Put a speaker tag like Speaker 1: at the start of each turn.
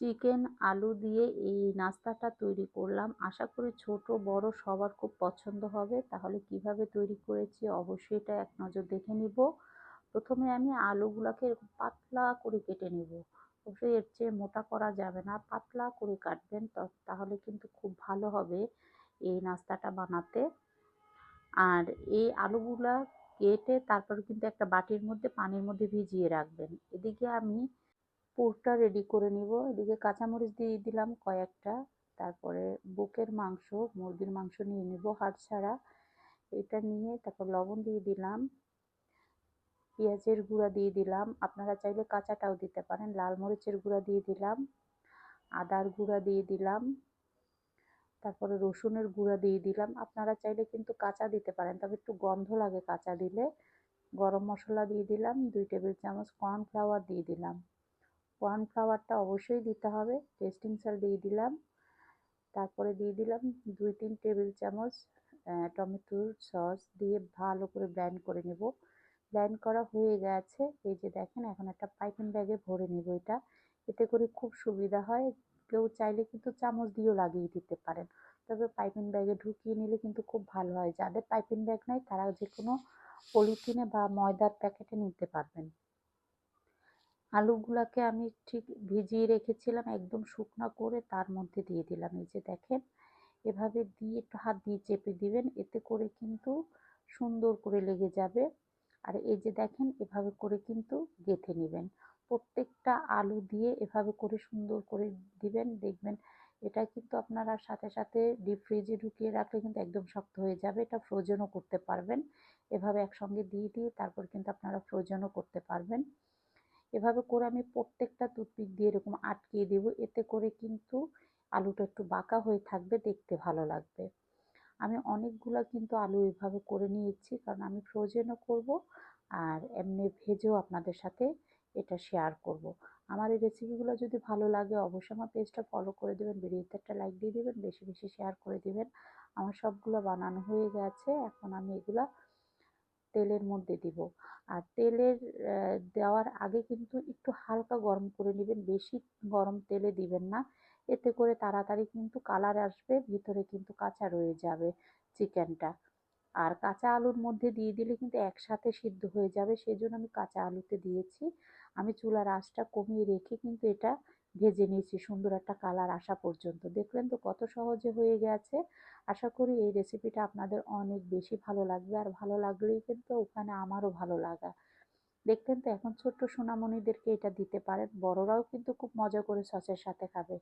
Speaker 1: Chicken, আলু দিয়ে এই নাস্তাটা তৈরি করলাম। আশা করি ছোট, বড় সবার খুব পছন্দ হবে। তাহলে কীভাবে তৈরি করেছি অবশ্যই এটা এক নজর দেখে নিব। প্রথমে আমি আলুগুলোকে এরকম পাতলা করে কেটে নিব। অবশ্যই এর চেয়ে মোটা করা যাবে না। পাতলা করে কাটবেন তাহলে কিন্তু খুব ভালো হবে এই নাস্তাটা বানাতে। আর এই আলুগুলা কেটে তারপর কিন্তু একটা বাটির মধ্যে পানির মধ্যে ভিজিয়ে রাখবেন। এদিকে আমি পুরটা রেডি করে নিব। এদিকে কাঁচামরিচ দিয়ে দিলাম কয়েকটা। তারপরে বুকের মাংস, মুরগির মাংস নিয়ে নিব হাড় ছাড়া। এটা নিয়ে তারপর লবণ দিয়ে দিলাম। পেঁয়াজের গুঁড়া দিয়ে দিলাম। আপনারা চাইলে কাঁচাটাও দিতে পারেন। লাল মরিচের গুঁড়া দিয়ে দিলাম। আদার গুঁড়া দিয়ে দিলাম। তারপরে রসুনের গুঁড়া দিয়ে দিলাম। আপনারা চাইলে কিন্তু কাঁচা দিতে পারেন, তবে একটু গন্ধ লাগে কাঁচা দিলে। গরম মশলা দিয়ে দিলাম। দুই টেবিল চামচ কর্নফ্লাওয়ার দিয়ে দিলাম। কর্নফ্লাওয়ারটা অবশ্যই দিতে হবে। টেস্টিং সল্ট দিয়ে দিলাম। তারপরে দিয়ে দিলাম দুই তিন টেবিল চামচ টমেটোর সস দিয়ে ভালো করে ব্ল্যান্ড করে নেব। ব্ল্যান্ড করা হয়ে গেছে। এই যে দেখেন, এখন একটা পাইপিং ব্যাগে ভরে নেব এটা। এতে করে খুব সুবিধা হয়। কেউ চাইলে কিন্তু চামচ দিয়েও লাগিয়ে দিতে পারেন। তবে পাইপিং ব্যাগে ঢুকিয়ে নিলে কিন্তু খুব ভালো হয়। যাদের পাইপিং ব্যাগ নাই তারা যে কোনো পলিথিনে বা ময়দার প্যাকেটে নিতে পারবেন। আলুগুলাকে আমি ঠিক ভিজিয়ে রেখেছিলাম একদম শুকনো করে তার মধ্যে দিয়ে দিলাম। এই যে দেখেন, এভাবে দিয়ে একটু হাত দিয়ে চেপে দিবেন, এতে করে কিন্তু সুন্দর করে লেগে যাবে। আর এই যে দেখেন, এভাবে করে কিন্তু গেঁথে নেবেন। প্রত্যেকটা আলু দিয়ে এভাবে করে সুন্দর করে দিবেন, দেখবেন এটা কিন্তু আপনারা সাথে সাথে ডিপ ফ্রিজে ঢুকিয়ে রাখলে কিন্তু একদম শক্ত হয়ে যাবে। এটা ফ্রোজেনও করতে পারবেন। এভাবে একসঙ্গে দিয়ে দিয়ে তারপর কিন্তু আপনারা ফ্রোজেনও করতে পারবেন। এভাবে করে আমি প্রত্যেকটা টুথপিক দিয়ে এরকম আটকিয়ে দেব। এতে করে কিন্তু আলুটা একটু বাঁকা হয়ে থাকবে, দেখতে ভালো লাগবে। আমি অনেকগুলো কিন্তু আলু এভাবে করে নিয়েছি, কারণ আমি ফ্রোজেনও করব আর এমনি ভেজেও আপনাদের সাথে এটা শেয়ার করব। আমার এই রেসিপিগুলো যদি ভালো লাগে, অবশ্যই আমার পেজটা ফলো করে দেবেন, ভিডিওতে একটা লাইক দিয়ে দেবেন, বেশি বেশি শেয়ার করে দেবেন। আমার সবগুলো বানানো হয়ে গেছে, এখন আমি এগুলা তেলের মধ্যে দিব। আর তেলের দেওয়ার আগে কিন্তু একটু হালকা গরম করে নেবেন। বেশি গরম তেলে দিবেন না। এতে করে তাড়াতাড়ি কিন্তু কালার আসবে, ভিতরে কিন্তু কাঁচা রয়ে যাবে চিকেনটা। আর কাঁচা আলুর মধ্যে দিয়ে দিলে কিন্তু একসাথে সিদ্ধ হয়ে যাবে। সেই জন্য আমি কাঁচা আলুতে দিয়েছি। আমি চুলার আঁচটা কমিয়ে রেখে কিন্তু এটা ভেজে নিয়েছি সুন্দর একটা কালার আসা পর্যন্ত। দেখলেন তো কত সহজে হয়ে গেছে। আশা করি এই রেসিপিটা আপনাদের অনেক বেশি ভালো লাগবে আর ভালো লাগলেই কিন্তু ওখানে আমারও ভালো লাগা। দেখলেন তো এখন ছোট্ট সোনামণিদেরকে এটা দিতে পারেন। বড়রাও কিন্তু খুব মজা করে সসের সাথে খাবে।